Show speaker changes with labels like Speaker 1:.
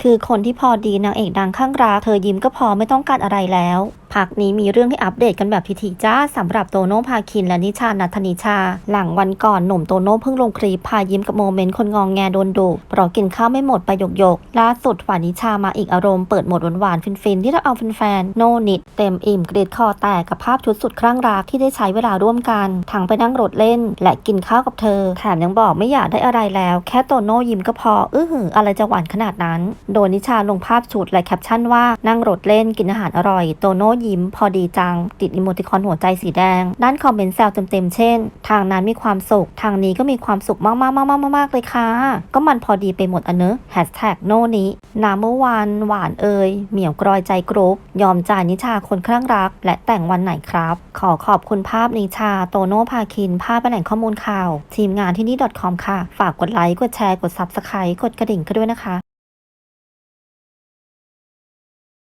Speaker 1: คือคนที่พอดีนางเอกดังข้างรัก เธอยิ้มก็พอไม่ต้องการอะไรแล้ว พักนี้มีเรื่องให้อัปเดตกันแบบทีๆจ้าสำหรับโตโน่พาคินและนิชานัทนิชา หลังวันก่อนหนุ่มโตโน่เพิ่งลงคลิปพายิ้มกับโมเมนต์คนงองแงโดนดุเพราะกินข้าวไม่หมดไปหยกหยกๆล่าสุดฝ่ายนิชามาอีกอารมณ์เปิดหมดหวานๆฟินๆที่ทำเอาแฟนๆโน่นิดเต็มอิ่มกรีดคอแตกกับภาพชุดสุดครั่งรักที่ได้ใช้เวลาร่วมกัน ทั้งไปนั่งรถเล่น และกินข้าวกับเธอแถมยังบอกไม่อยากได้อะไรแล้ว แค่โตโน่ยิ้มก็พออื้อหืออะไรจะหวานขนาดนั้น โดยนิชาลงภาพชุดและแคปชั่นว่านั่งรถเล่นกินอาหารอร่อยโตโน่ยิ้มพอดีจัง ติดอิโมติคอนหัวใจสีแดง ด้านคอมเมนต์แซวเต็มๆเช่น ทางนั้นมีความสุข ทางนี้ก็มีความสุขมากๆๆๆ ๆ เลยค่ะ ก็มันพอดีไปหมดอะเนอะแฮชแท็กโน่นี้นาเมื่อวานหวานเอ่ยเหมี่ยวกรอยใจกรุ๊ปยอมจ่ายนิชาคนคลั่งรัก และแต่งวันไหนครับ ขอขอบคุณภาพนิชาโตโน่พาคินภาพเป็นแหล่งข้อมูลข่าว ทีมงานที่นี่ .com ค่ะ ฝากกดไลค์กดแชร์กด Subscribe กดกระดิ่งกันด้วยนะคะ